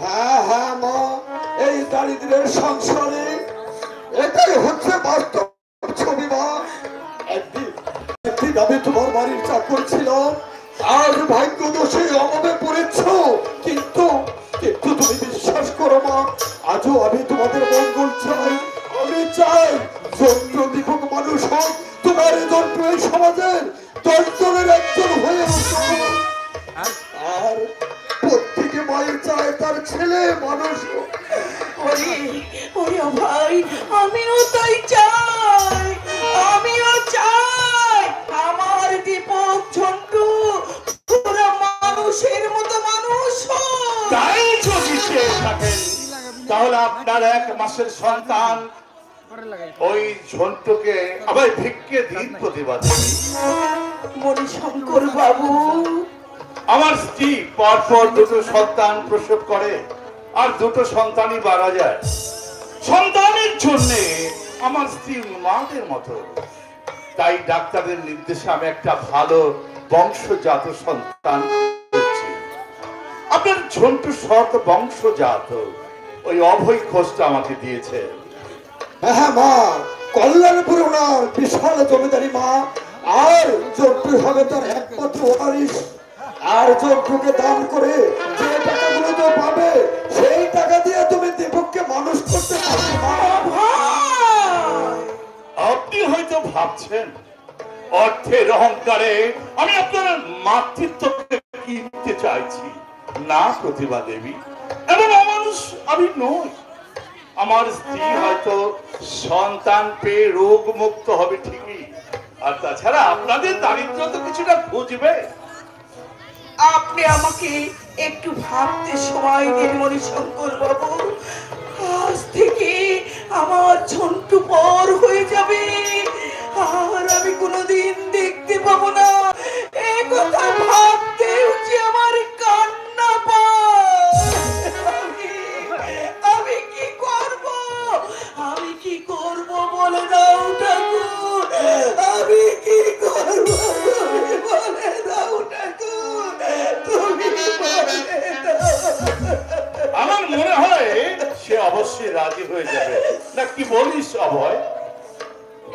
হ্যাঁ হ্যাঁ মা এই দারিদ্রের সংসারে এটাই হচ্ছে বাস্তব। আপনার এক মাসের সন্তান। ওই ঝন্টুকে আবার ভিক্ষে দিন প্রতিবাদ মণিশঙ্কর বাবু আমার স্ত্রী পরপর দুটো সন্তান প্রসব করে আর দুটো সন্তানই মারা যায়। সন্তানের জন্য আমার স্ত্রী মাদের মতো। তাই ডাক্তারের নির্দেশে আমি একটা ভালো বংশজাত সন্তান করছি আপনার ঝন্টু সৎ বংশজাত। ওই অভয় খোঁজটা আমাকে দিয়েছে। হ্যাঁ মা কল্যাণপুর ওনার বিশাল জমিদারি মা। আর যন্ত্র হবে তার একমাত্র ওয়ারিশ। আর যন্ত্রকে দান করে যে টাকাগুলো তো পাবে সেই টাকা দিয়ে তুমি দীপককে মানুষ করতে পারবে আপনি হয়তো ভাবছেন অর্থের অহংকারে আমি আপনার মাতৃত্বকে কিনতে চাইছি। না প্রতিভা দেবী এবং অমানুষ, আমি নই। আমার স্ত্রী হয়তো সন্তান পেয়ে রোগ মুক্ত হবে ঠিকই। আর তাছাড়া আপনাদের দারিদ্র তো কিছুটা বুঝবে। আপনি আমাকে একটু ভাবতে সময় দিন, মণিশঙ্কর বাবু। আজ থেকে আমার ঝন্টু পর হয়ে যাবে। আর আমি কোনোদিন দেখতে পাবো না। এ কথা ভাবতেও যে আমার। না কি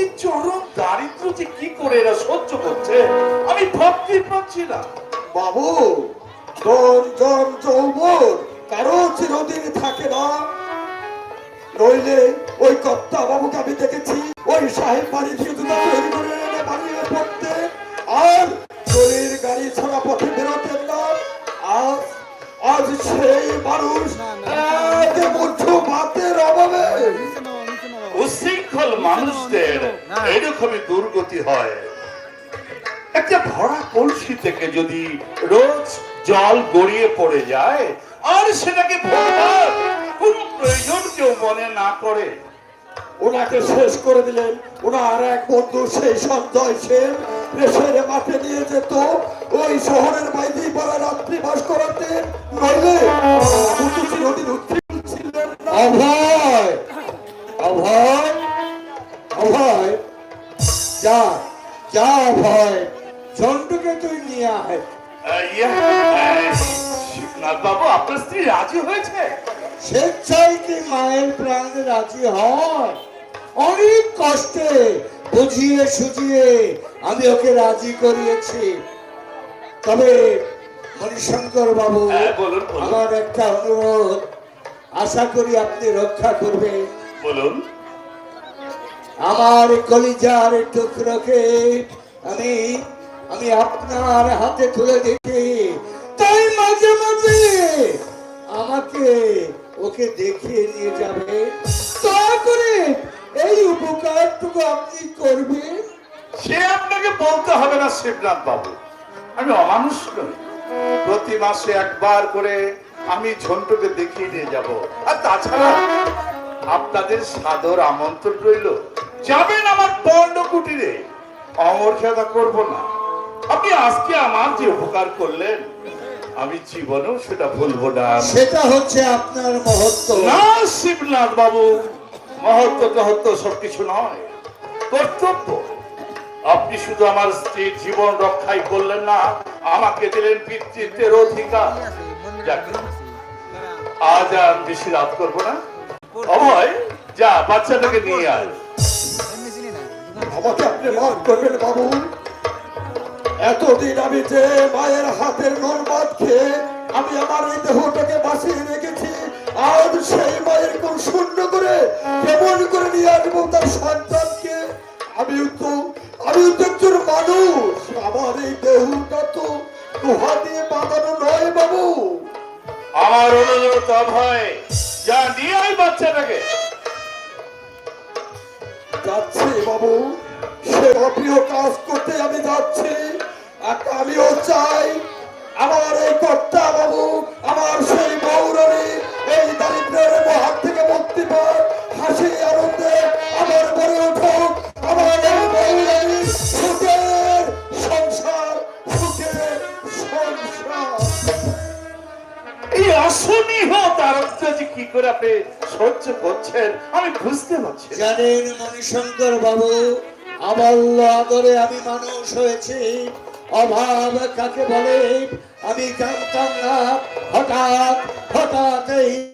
এই চরম দারিদ্র যে কি করে এরা সহ্য করছে, আমি ভাবতে পারছি না। বাবু, ধন, জন, যৌবন, কারও চিরদিন থাকে না। নইলে ওই কর্তা বাবুকে আমি এরকমই দুর্গতি হয়। একটা ভরা কলসি থেকে যদি রোজ জল গড়িয়ে পড়ে যায় আর সেটাকে কোন প্রয়োজন কেউ মনে না করে। ওনাকে শেষ করে দিলেন। ওনার এক বন্ধু সেই সঞ্জয় সেন দেশের মাঠে নিয়ে যেত ওই শহরের বাইরেই পড়া রাত্রি বাস করাতে। নইলে উত্তীর্ণ ছিলেন অভয়! অভয়! অভয়! যা যা অভয় ঝন্টুকে তুই নিয়ে আয়। আহ, শিবনাথ বাবু আপনার স্ত্রী রাজি হয়েছে? স্বেচ্ছায় কি মায়ের প্রাণ রাজি হয়? অনেক কষ্টে বুঝিয়ে সুঝিয়ে আমি ওকে রাজি করিয়েছি। তবে মণিশঙ্কর বাবু হ্যাঁ। আমার একটা অনুরোধ। আশা করি আপনি রক্ষা করবেন। বলুন। আমার কলিজার টুকরোকে আমি আমি আপনার হাতে তুলে দিচ্ছি। তাই মাঝে মাঝে আমাকে ওকে দেখিয়ে নিয়ে যাবে। দয়া করে এই উপকারটুকু আপনি করবেন? সে আপনাকে বলতে হবে না, শিবনাথ বাবু। আমি অমানুষ নই। প্রতি মাসে একবার করে আমি ঝন্টুকে দেখিয়ে নিয়ে যাব। আর তাছাড়া আপনাদের সাদর আমন্ত্রণ রইল। যাবেন আমার পণ্ড কুটিরে। অমর্যাদা করব না। আপনি আজকে আমার যে উপকার করলেন আমি জীবনেও সেটা ভুলবো না। সেটা হচ্ছে আপনার মহত্ব। না শিবনাথ বাবু মহত্ব টহত্ব সবকিছু নয়। কর্তব্য। আপনি শুধু আমার স্ত্রীর জীবন রক্ষাই করলেন না আমাকে দিলেন পিতৃত্বের অধিকার। আজ আর বেশি রাত করব না। অভয় যা বাচ্চাটাকে নিয়ে আয় আমাকে আপনি মাফ করবেন বাবু এতদিন আমি যে মায়ের হাতের নরমাদ খেয়ে আমি আমার এই দেহটাকে বাঁচিয়ে রেখেছি আজ সেই মায়ের কোন শূন্য করে কেমন করে নিয়ে আসব তার সন্তানকে আমি তো আমি তো একজন মানুষ আমার এই দেহটা তো লোহা দিয়ে বাঁধানো নয় বাবু আমার অনুরোধ অভয় যা নিয়ে আয় বাচ্চাটাকে। যাচ্ছি বাবু সে অপ্রিয় কাজ করতে আমি যাচ্ছি। একটা আমিও চাই। আমার এই কর্তা বাবু, আমার সেই মৌরণী এই দারিদ্রের মহাত থেকে মুক্তি পাক। হাসি আনন্দে আমার বড় উঠুক, আমার এই মৌরণী সহ্য করছেন, আমি বুঝতে পারছি। জানেন বাবু অমল্য আদরে আমি মানুষ হয়েছি অভাব কাকে বলে আমি জানতাম না, হঠাৎ হঠাৎ এই